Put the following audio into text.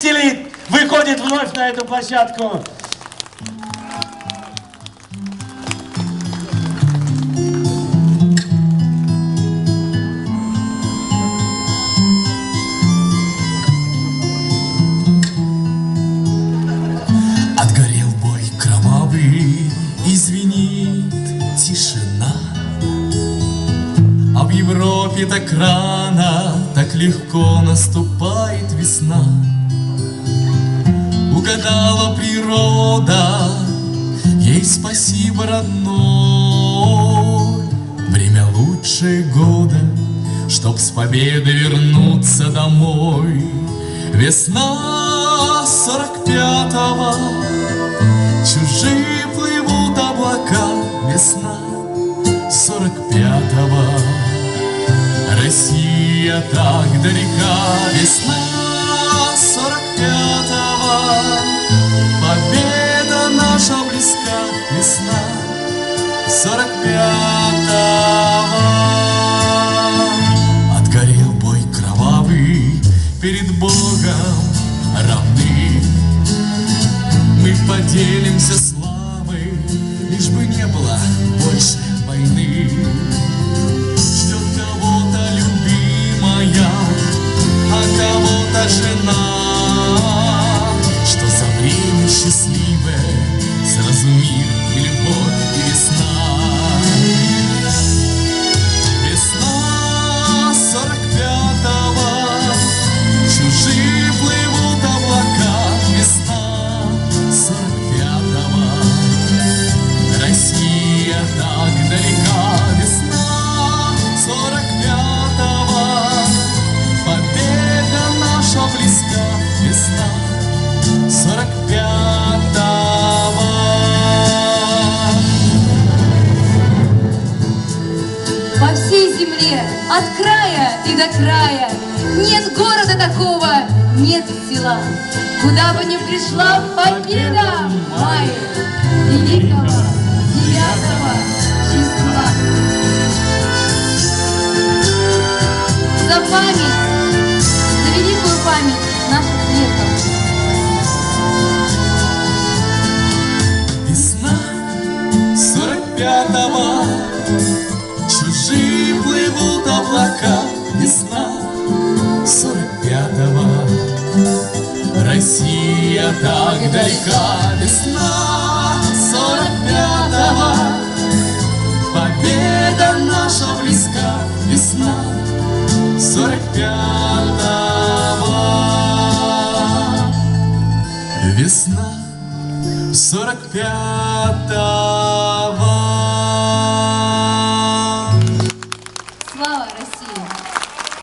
Селит выходит вновь на эту площадку. Отгорел бой кровавый, извинит тишина. А в Европе так рано, так легко наступает весна. Угадала природа, ей спасибо родной. Время лучшее года, чтоб с победы вернуться домой. Весна сорок пятого, чужие плывут облака. Весна сорок пятого, Россия так далека. Весна сорок пятого, сорок пятого. Отгорел бой кровавый перед Богом равны. Мы поделимся славой, лишь бы не было больше войны. Земле, от края и до края, Нет города такого, нет села, Куда бы ни пришла победа мая Великого девятого числа. За память, за великую память наших предков. Весна сорок пятого облака Весна сорок пятого. Россия так далека Весна сорок пятого. Победа наша близка Весна сорок пятого. Весна сорок пятого.